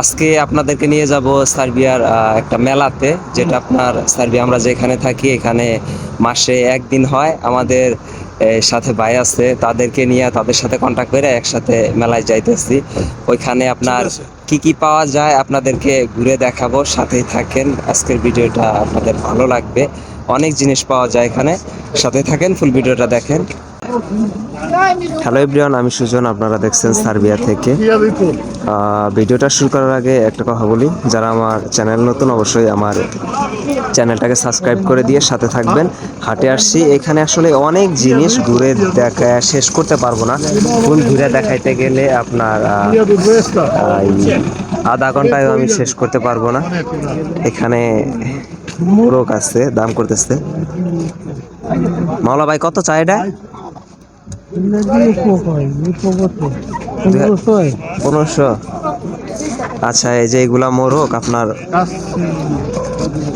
আজকে আপনাদেরকে নিয়ে যাব সার্বিয়ার একটা মেলাতে যেটা আপনার সার্বিয়া আমরা যেখানে থাকি এখানে মাসে একদিন হয়। আমাদের সাথে ভাই আছে তাদেরকে নিয়ে তাদের সাথে কন্ট্যাক্ট করে একসাথে মেলায় যাইতেছি। ওইখানে আপনার। কি কি পাওয়া যায় আপনাদেরকে ঘুরে দেখাবো সাথেই থাকেন। আজকের ভিডিওটা আপনাদের ভালো লাগবে। অনেক জিনিস পাওয়া যায় এখানে। সাথে থাকেন ফুল ভিডিওটা দেখেন। হ্যালো এভরিওয়ান আমি সুজন, আপনারা দেখছেন সার্বিয়া থেকে। ভিডিওটা শুরু করার আগে একটা কথা বলি। যারা আমার চ্যানেল নতুন, অবশ্যই আমার চ্যানেলটাকে সাবস্ক্রাইব করে দিয়ে সাথে থাকবেন। হাটে আসছি। এখানে আসলে অনেক জিনিস ঘুরে দেখা, শেষ করতে পারব না। ফুল ঘুরে দেখাইতে গেলে আপনার আধা ঘন্টায় আমি শেষ করতে পারব না। এখানে মোরগ আছে, দাম করতেছে। মাওলা ভাই, কত চাই এটা? পনেরোশো। আচ্ছা এই যে এগুলা মোরগ আপনার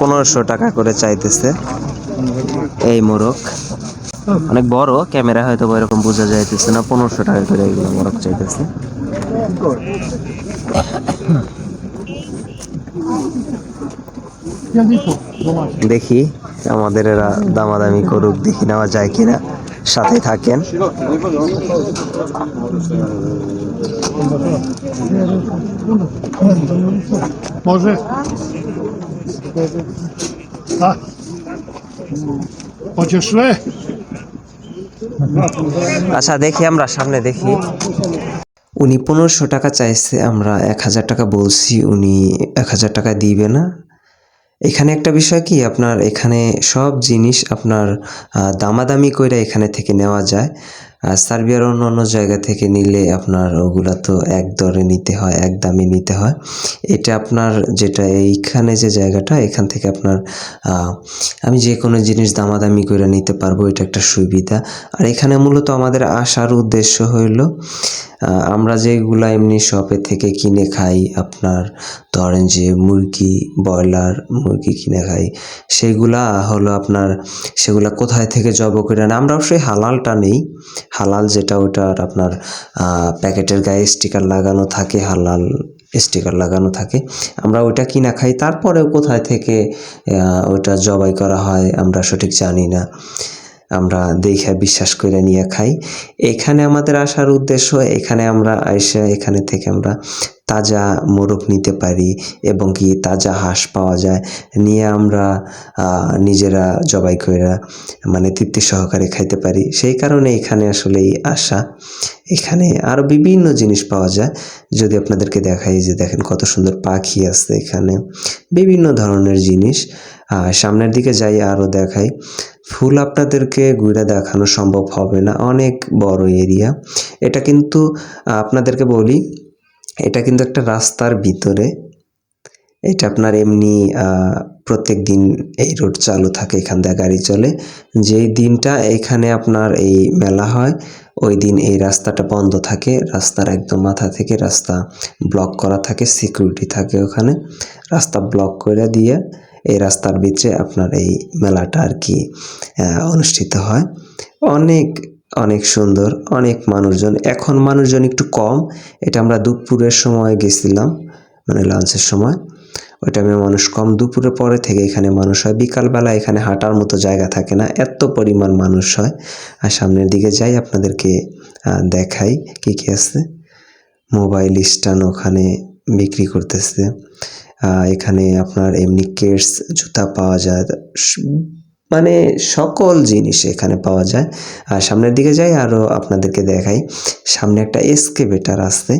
পনেরোশো টাকা করে চাইতেছে এই মোরগ। অনেক বড়, ক্যামেরা হয়তো এরকম বোঝা যাইতেছে না, পনেরোশো টাকা করে এইগুলো মোরগ চাইতেছে। দেখি, আমাদের এরা দামাদামি করুক, দেখি নেওয়া যায় কিনা। সাথে থাকেন? আচ্ছা দেখি আমরা সামনে দেখি। উনি পনেরোশো টাকা চাইছে আমরা এক হাজার টাকা বলছি উনি এক হাজার টাকা দিবে না। এখানে একটা বিষয় কি? আপনার এখানে সব জিনিস আপনার দামাদামি করে এখানে থেকে নেওয়া যায়। সার্বিয়ার অন্য অন্য জায়গা থেকে নিলে আপনার ওগুলা তো এক দরে নিতে হয়, এক দামে নিতে হয়। এটা আপনার যেটা এইখানে যে জায়গাটা, এখান থেকে আপনার আমি যে কোনো জিনিস দামাদামি করে নিতে পারব, এটা একটা সুবিধা। আর এখানে মূলত আমাদের আসার উদ্দেশ্য হইল আমরা যেগুলা এমনি শপে থেকে কিনে খাই, আপনার ধরেন যে মুরগি, ব্রয়লার মুরগি কিনে খাই, সেগুলা হলো আপনার, সেগুলা কোথায় থেকে জব করে আনে আমরা অবশ্যই হালালটা নেই। হালাল যেটা ওটার আপনার প্যাকেটের গায়ে স্টিকার লাগানো থাকে, হালাল স্টিকার লাগানো থাকে। আমরা ওইটা কিনা খাই, তারপরেও কোথায় থেকে ওটা জবাই করা হয়, আমরা সঠিক জানি না। আমরা দেখে বিশ্বাস করে নিয়ে খাই। এখানে আমাদের আসার উদ্দেশ্য, এখানে আমরা এসে এখানে থেকে আমরা তাজা মোরগ নিতে পারি এবং কি তাজা হাঁস পাওয়া যায়। নিয়ে আমরা নিজেরা জবাই করে মানে তৃপ্তি সহকারে খাইতে পারি। সেই কারণে এখানে আসলে এই আশা। এখানে আরও বিভিন্ন জিনিস পাওয়া যায়। যদি আপনাদেরকে দেখাই যে দেখেন কত সুন্দর পাখি আছে এখানে। বিভিন্ন ধরনের জিনিস। সামনের দিকে যাই আরও দেখাই। ফুল আপনাদেরকে ঘুরে দেখানো সম্ভব হবে না। অনেক বড় এরিয়া এটা কিন্তু, আপনাদেরকে বলি, এটা কিন্তু একটা রাস্তার ভিতরে। এটা আপনার এমনি প্রত্যেক দিন এই রোড চালু থাকে, এখান দিয়ে গাড়ি চলে। যেই দিনটা এখানে আপনার এই মেলা হয়, ওই দিন এই রাস্তাটা বন্ধ থাকে। রাস্তার একদম মাথা থেকে রাস্তা ব্লক করা থাকে সিকিউরিটি থাকে ওখানে। রাস্তা ব্লক করে দিয়ে এই রাস্তার ভিতরে আপনার এই মেলাটা আর কি অনুষ্ঠিত হয়। অনেক অনেক সুন্দর, অনেক মানুষজন। এখন মানুষজন একটু কম। এটা আমরা দুপুরের সময় গেছিলাম মানে লাঞ্চের সময়। ওই টাইমে মানুষ কম। দুপুরের পরে থেকে এখানে মানুষ হয়। বিকালবেলা এখানে হাঁটার মতো জায়গা থাকে না। এত পরিমাণ মানুষ হয়। আর সামনের দিকে যাই, আপনাদেরকে দেখাই কি কী আছে। মোবাইল স্ট্যান্ড ওখানে বিক্রি করতেছে। এখানে আপনার এমনি কেটস জুতা পাওয়া যায় মানে সকল জিনিস এখানে পাওয়া যায়। আর সামনের দিকে যাই আরও আপনাদেরকে দেখাই। সামনে একটা এসকেভেটার আছে।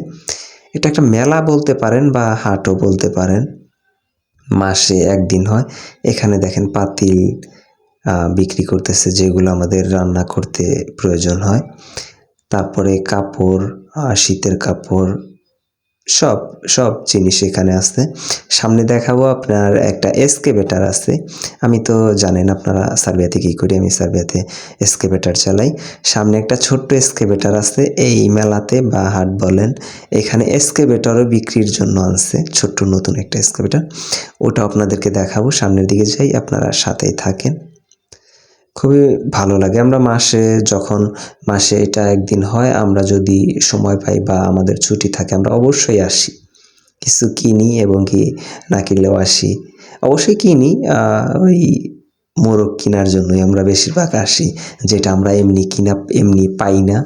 এটা একটা মেলা বলতে পারেন বা হাটও বলতে পারেন। মাসে একদিন হয়। এখানে দেখেন পাতিল বিক্রি করতেছে, যেগুলো আমাদের রান্না করতে প্রয়োজন হয়। তারপরে কাপড় শীতের কাপড় সব সব জিনিস এখানে আছে। সামনে দেখাবো আপনার একটা এসকেভেটার আছে। আমি তো জানেন আপনারা সার্বিয়াতে কী করি, আমি সার্বিয়াতে এসকেভেটার চালাই। সামনে একটা ছোট্ট এসকেভেটার আছে, এই মেলাতে বা হাট বলেন, এখানে এসকেভেটারও বিক্রির জন্য আনছে, ছোট্ট নতুন একটা এসকেভেটার ওটা আপনাদেরকে দেখাবো, সামনের দিকে যাই, আপনারা সাথেই থাকেন। খুবই ভালো লাগে। আমরা মাসে যখন মাসে এটা একদিন হয়, আমরা যদি সময় পাই বা আমাদের ছুটি থাকে, আমরা অবশ্যই আসি। কিছু কিনি এবং কি না কিনলেও আসি। অবশ্যই কিনি ওই মোরগ কেনার জন্যই আমরা বেশিরভাগ আসি। যেটা আমরা এমনি কিনা, এমনি পাই না।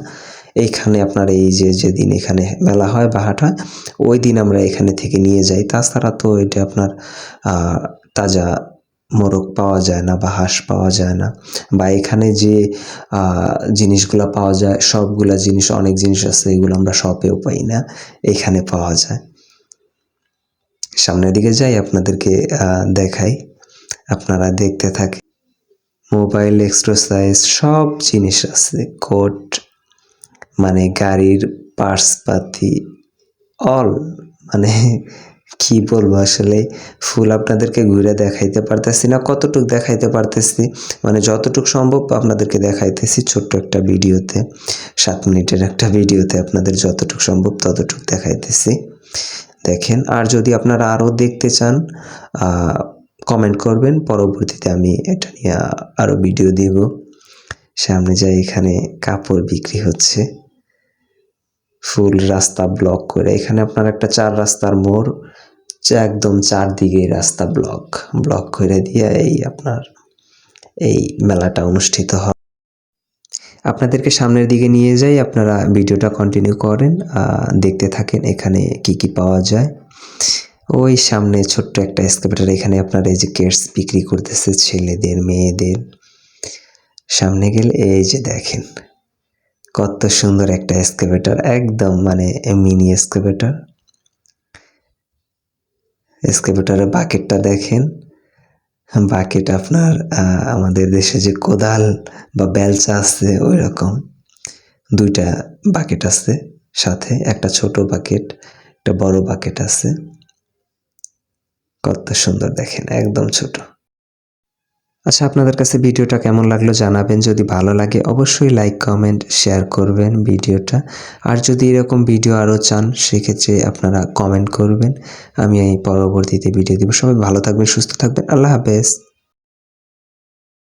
এইখানে আপনার এই যে যেদিন এখানে মেলা হয় বা হাট হয়, ওই দিন আমরা এখানে থেকে নিয়ে যাই। তাছাড়া তো এটা আপনার তাজা মোরগ পাওয়া যায় না বা হাঁস পাওয়া যায় না বা এখানে যে জিনিসগুলো পাওয়া যায়, সবগুলা জিনিস, অনেক জিনিস আছে, এগুলো আমরা শপেও পাই না, এখানে পাওয়া যায়। সামনের দিকে যাই, আপনাদেরকে দেখাই। আপনারা দেখতে থাকেন, মোবাইল এক্সারসাইজ সব জিনিস আছে, কোট মানে গাড়ির পার্টস পাতি অল মানে কি বলব আসলে? ফুল আপনাদেরকে ঘুরে দেখাইতে পারতেছি না, কতটুক দেখাইতে পারতেছি? মানে যতটুক সম্ভব আপনাদেরকে দেখাইতেছি ছোট্ট একটা ভিডিওতে, সাত মিনিটের একটা ভিডিওতে আপনাদের যতটুক সম্ভব ততটুক দেখাইতেছি। দেখেন, আর যদি আপনারা আরও দেখতে চান কমেন্ট করবেন, পরবর্তীতে আমি এটা নিয়ে আরও ভিডিও দিব। সামনে যাই এখানে কাপড় বিক্রি হচ্ছে, ফুল রাস্তা ব্লক করে, এখানে আপনার একটা চার রাস্তার মোড় যা একদম চারদিকে রাস্তা ব্লক। ব্লক করে দিয়ে এই আপনার এই মেলাটা অনুষ্ঠিত হয়। আপনাদেরকে সামনের দিকে নিয়ে যাই, আপনারা ভিডিওটা কন্টিনিউ করেন দেখতে থাকেন এখানে কি কি পাওয়া যায়। ওই সামনে ছোট্ট একটা এক্সকাভেটার এখানে আপনার এই যে কেটস বিক্রি করতেছে ছেলেদের, মেয়েদের। সামনে গেলে এই যে দেখেন, কত সুন্দর একটা এক্সকাভেটার একদম মানে মিনি এক্সকাভেটার এক্সকাভেটারের বাকেটটা দেখেন। বাকেট আপনার আমাদের দেশে যে কোদাল বা বেলচা আছে ওই রকম দুইটা বাকেট আছে সাথে। একটা ছোট বাকেট একটা বড় বাকেট আছে। কত সুন্দর দেখেন, একদম ছোট। আচ্ছা আপনাদের কাছে ভিডিওটা কেমন লাগল জানাবেন। যদি ভালো লাগে অবশ্যই লাইক কমেন্ট শেয়ার করবেন ভিডিওটা। আর যদি এরকম ভিডিও আরও চান, সেক্ষেত্রে আপনারা কমেন্ট করবেন। আমি এই পরবর্তীতে ভিডিও দেবো। সবাই ভালো থাকবেন, সুস্থ থাকবেন। আল্লাহ হাফেজ।